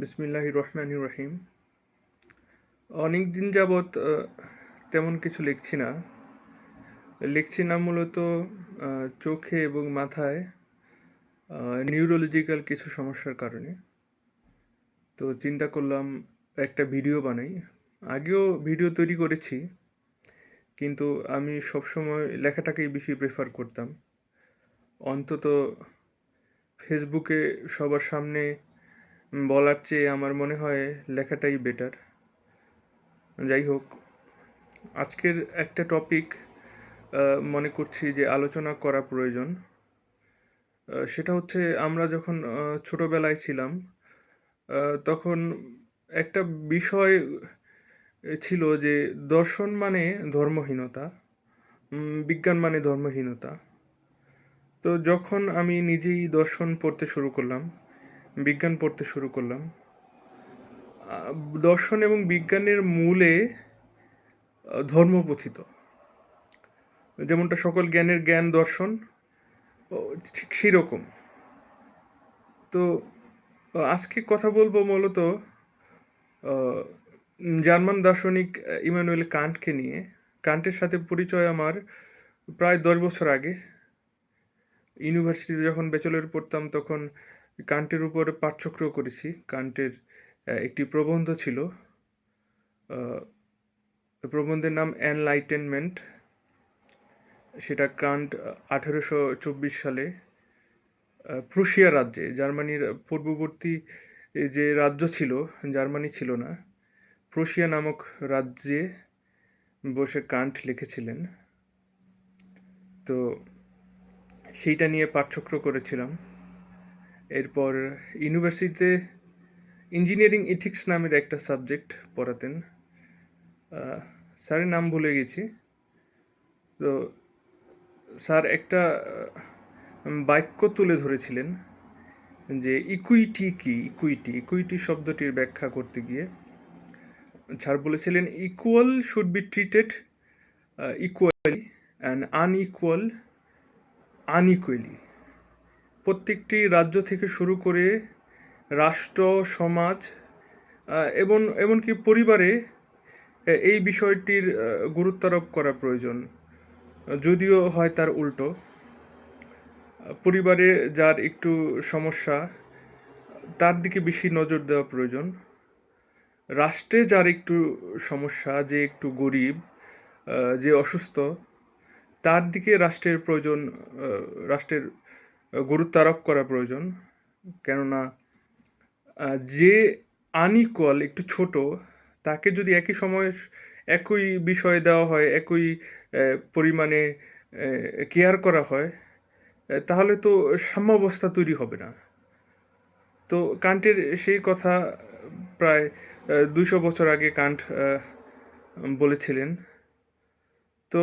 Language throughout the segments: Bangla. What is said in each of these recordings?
বিসমিল্লাহ রহমান রহিম। অনেক দিন যাবৎ তেমন কিছু লিখছি না। লিখছি না মূলত চোখে এবং মাথায় নিউরোলজিক্যাল কিছু সমস্যার কারণে। তো চিন্তা করলাম, একটা ভিডিও বানাই। আগেও ভিডিও তৈরি করেছি, কিন্তু আমি সবসময় লেখাটাকেই বেশি প্রেফার করতাম। অন্তত ফেসবুকে সবার সামনে বলার চেয়ে আমার মনে হয় লেখাটাই বেটার যাই হোক আজকের একটা টপিক মনে করছি যে আলোচনা করা প্রয়োজন। সেটা হচ্ছে আমরা যখন ছোটবেলায় ছিলাম তখন একটা বিষয় ছিল যে দর্শন মানে ধর্মহীনতা বিজ্ঞান মানে ধর্মহীনতা। তো যখন আমি নিজেই দর্শন পড়তে শুরু করলাম বিজ্ঞান পড়তে শুরু করলাম। দর্শন এবং বিজ্ঞানের মূলে ধর্মপথিত যেমনটা সকল জ্ঞানের জ্ঞান দর্শন ঠিক সেই রকম তো, আজকে কথা বলব মূলত জার্মান দার্শনিক ইমানুয়েল কান্টকে নিয়ে। কান্টের সাথে পরিচয় আমার প্রায় দশ বছর আগে। ইউনিভার্সিটিতে যখন ব্যাচেলর পড়তাম, তখন কান্টের উপর পাঠচক্র করেছি। কান্টের একটি প্রবন্ধ ছিল প্রবন্ধের নাম এনলাইটেনমেন্ট সেটা কান্ট আঠেরোশো চব্বিশ সালে প্রুশিয়া রাজ্যে, জার্মানির পূর্ববর্তী যে রাজ্য ছিল, জার্মানি ছিল না, প্রুশিয়া নামক রাজ্যে বসে কান্ট লিখেছিলেন। তো সেইটা নিয়ে পাঠচক্র করেছিলাম। এরপর ইউনিভার্সিটিতে ইঞ্জিনিয়ারিং ইথিক্স নামের একটা সাবজেক্ট পড়াতেন। স্যারের নাম ভুলে গেছি। তো স্যার একটা বাক্য তুলে ধরেছিলেন যে ইকুইটি কি? ইকুইটি ইকুইটি শব্দটির ব্যাখ্যা করতে গিয়ে। স্যার বলেছিলেন, equal should be treated equally and unequal, unequally. প্রত্যেকটি রাজ্য থেকে শুরু করে রাষ্ট্র সমাজ এবং এমনকি পরিবারে এই বিষয়টির আহ, গুরুত্বারোপ করা প্রয়োজন। যদিও হয় তার উল্টো। পরিবারে যার একটু সমস্যা তার দিকে বেশি নজর দেওয়া প্রয়োজন। রাষ্ট্রে যার একটু সমস্যা যে একটু গরিব যে অসুস্থ তার দিকে রাষ্ট্রের প্রয়োজন রাষ্ট্রের গুরুত্ব আরোপ করা প্রয়োজন। কেননা যে আনইকুয়াল একটু ছোট, তাকে যদি একই সময় একই বিষয় দেওয়া হয়, একই পরিমাণে কেয়ার করা হয় তাহলে তো সাম্যাবস্থা তৈরি হবে না। তো কান্টের সেই কথা প্রায় দুশো বছর আগে কান্ট বলেছিলেন। তো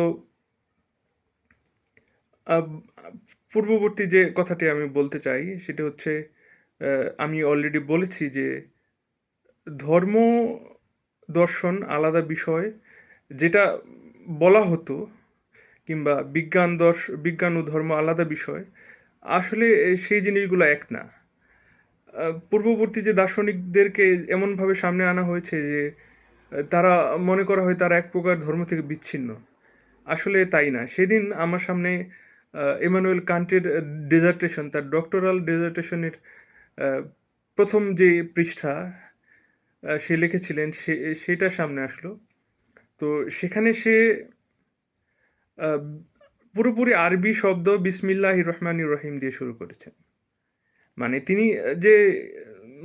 পূর্ববর্তী যে কথাটি আমি বলতে চাই, সেটা হচ্ছে আমি অলরেডি বলেছি যে ধর্ম দর্শন আলাদা বিষয়। যেটা বলা হতো, কিংবা বিজ্ঞান দর্শ, বিজ্ঞান ও ধর্ম আলাদা বিষয়, আসলে সেই জিনিসগুলো এক না। পূর্ববর্তী যে দার্শনিকদেরকে এমনভাবে সামনে আনা হয়েছে যে, তারা মনে করা হয় তারা এক প্রকার ধর্ম থেকে বিচ্ছিন্ন। আসলে তাই না। সেদিন আমার সামনে আহ, এমানুয়েল কান্টের ডেজার্টেশন তার ডক্টরাল ডেজার্টেশনের প্রথম যে পৃষ্ঠা সে লিখেছিলেন সে সেটা সামনে আসলো। তো সেখানে সে পুরোপুরি আরবি শব্দ বিসমিল্লাহ রহমান রহিম দিয়ে শুরু করেছেন। মানে তিনি যে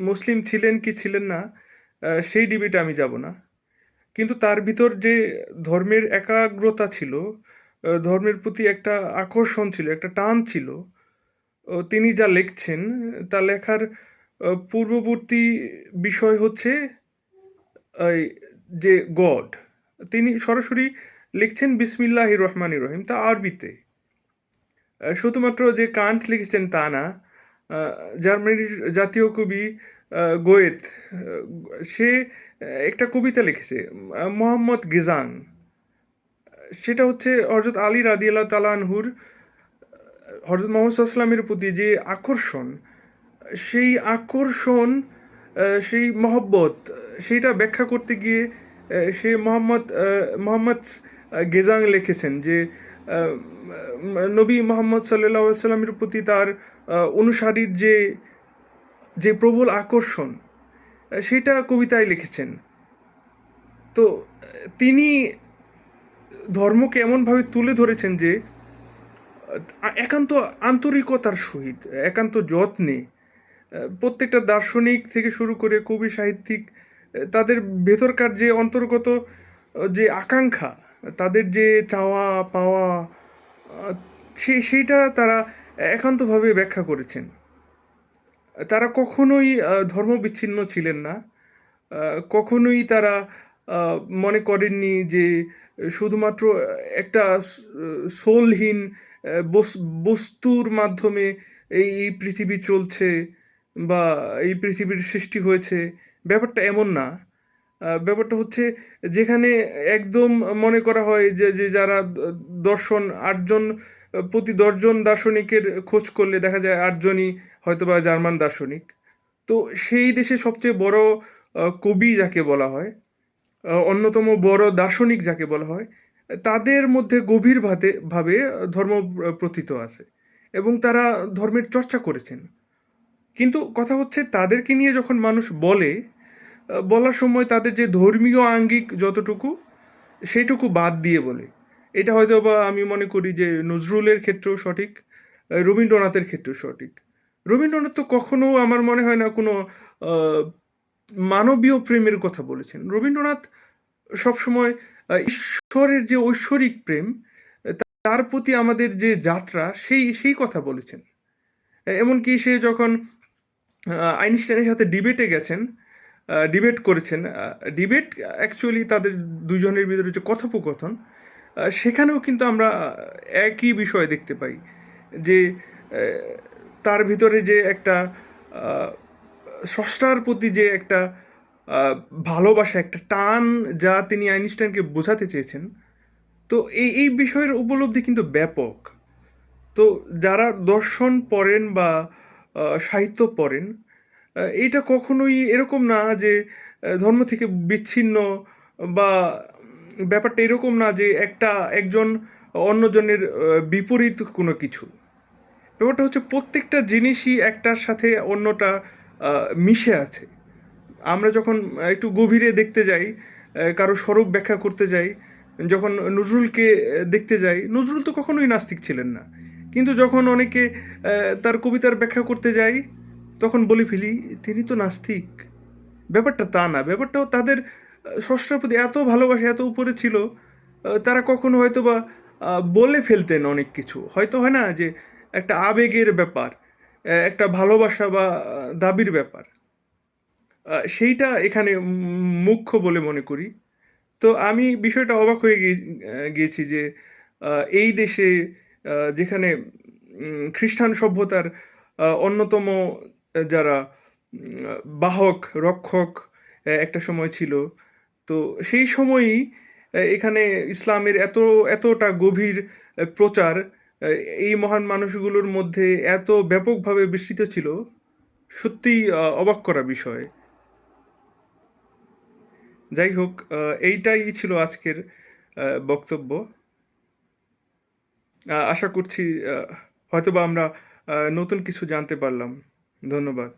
মুসলিম ছিলেন কি ছিলেন না সেই ডিবেটে আমি যাব না। কিন্তু তার ভিতর যে ধর্মের একাগ্রতা ছিল ধর্মের প্রতি একটা আকর্ষণ ছিল, একটা টান ছিল। তিনি যা লিখছেন, তা লেখার পূর্ববর্তী বিষয় হচ্ছে যে গড। তিনি সরাসরি লিখছেন বিসমিল্লাহ রহমান রহিম, তা আরবিতে। শুধুমাত্র যে কান্ট লিখেছেন তা না জার্মানির জাতীয় কবি গোয়েত সে একটা কবিতা লিখেছে মোহাম্মদ গিজাং সেটা হচ্ছে হজরত আলী রাদিয়াল্লাহ তালানহুর হজরত মোহাম্মদ সাল্লামের প্রতি যে আকর্ষণ, সেই আকর্ষণ সেই মহব্বত, সেইটা ব্যাখ্যা করতে গিয়ে সে মোহাম্মদ মোহাম্মদ গেজাং লিখেছেন যে নবী মোহাম্মদ সাল্লাহ সাল্লামের প্রতি তার অনুসারীর যে যে প্রবল আকর্ষণ সেটা কবিতায় লিখেছেন। তো তিনি ধর্মকে এমনভাবে তুলে ধরেছেন যে, একান্ত আন্তরিকতার সহিত, একান্ত যত্নে, প্রত্যেকটা দার্শনিক থেকে শুরু করে কবি সাহিত্যিক, তাদের ভেতরকার যে অন্তর্গত, যে আকাঙ্ক্ষা, তাদের যে চাওয়া, পাওয়া, সে, সেইটা তারা একান্তভাবে ব্যাখ্যা করেছেন। তারা কখনোই ধর্ম বিচ্ছিন্ন ছিলেন না। কখনোই তারা, মনে করেননি যে শুধুমাত্র একটা সোলহীন বস্তুর মাধ্যমে এই পৃথিবী চলছে বা এই পৃথিবীর সৃষ্টি হয়েছে, ব্যাপারটা এমন না। ব্যাপারটা হচ্ছে যেখানে একদম মনে করা হয় যে যে যারা দর্শন, আটজন, প্রতি দশজন দার্শনিকের খোঁজ করলে দেখা যায় আটজনই হয়তো বা জার্মান দার্শনিক। তো সেই দেশে সবচেয়ে বড় কবি যাকে বলা হয় অন্যতম বড় দার্শনিক যাকে বলা হয়, তাদের মধ্যে গভীর ভাবে ধর্ম প্রথিত আছে এবং তারা ধর্মের চর্চা করেছেন। কিন্তু কথা হচ্ছে তাদেরকে নিয়ে যখন মানুষ বলে বলার সময় তাদের যে ধর্মীয় আঙ্গিক যতটুকু সেইটুকু বাদ দিয়ে বলে। এটা হয়তো বা আমি মনে করি যে নজরুলের ক্ষেত্রেও সঠিক রবীন্দ্রনাথের ক্ষেত্রেও সঠিক। রবীন্দ্রনাথ তো কখনো আমার মনে হয় না কোনো মানবীয় প্রেমের কথা বলেছেন। রবীন্দ্রনাথ সবসময় ঈশ্বরের যে ঐশ্বরিক প্রেম, তার প্রতি আমাদের যে যাত্রা, সেই সেই কথা বলেছেন। এমনকি সে যখন আইনস্টাইনের সাথে ডিবেটে গেছেন ডিবেট করেছেন ডিবেট অ্যাকচুয়ালি তাদের দুজনের ভিতরে যে কথোপকথন সেখানেও কিন্তু আমরা একই বিষয় দেখতে পাই যে তার ভিতরে যে একটা স্রষ্টার প্রতি যে একটা ভালোবাসা, একটা টান যা তিনি আইনস্টাইনকে বোঝাতে চেয়েছেন, তো এই এই বিষয়ের উপলব্ধি কিন্তু ব্যাপক। তো যারা দর্শন পড়েন বা সাহিত্য পড়েন এটা কখনোই এরকম না যে ধর্ম থেকে বিচ্ছিন্ন বা ব্যাপারটা এরকম না যে একটা, একজন অন্যজনের বিপরীত কোনো কিছু। ব্যাপারটা হচ্ছে প্রত্যেকটা জিনিসই একটার সাথে অন্যটা মিশে আছে। আমরা যখন একটু গভীরে দেখতে যাই কারও স্বরূপ ব্যাখ্যা করতে যাই, যখন নজরুলকে দেখতে যাই, নজরুল তো কখনোই নাস্তিক ছিলেন না। কিন্তু যখন অনেকে তার কবিতার ব্যাখ্যা করতে যাই, তখন বলে ফেলি, তিনি তো নাস্তিক। ব্যাপারটা তা না, ব্যাপারটাও তাদের স্রষ্টার প্রতি এত ভালোবাসা, এত উপরে ছিল তারা কখনো হয়তো বা বলে ফেলতেন অনেক কিছু। হয়তো হয় না যে একটা আবেগের ব্যাপার একটা ভালোবাসা বা দাবির ব্যাপার। সেইটা এখানে মুখ্য বলে মনে করি। তো আমি বিষয়টা অবাক হয়ে গিয়ে- গিয়েছি যে এই দেশে যেখানে খ্রিস্টান সভ্যতার অন্যতম যারা বাহক, রক্ষক একটা সময় ছিল। তো সেই সময়ই এখানে ইসলামের এত, এতটা গভীর প্রচার এই মহান মানুষগুলোর মধ্যে এত ব্যাপকভাবে বিস্তৃত ছিল, সত্যি অবাক করা বিষয়। যাই হোক এইটাই ছিল আজকের বক্তব্য। আশা করছি হয়তোবা আমরা নতুন কিছু জানতে পারলাম। ধন্যবাদ।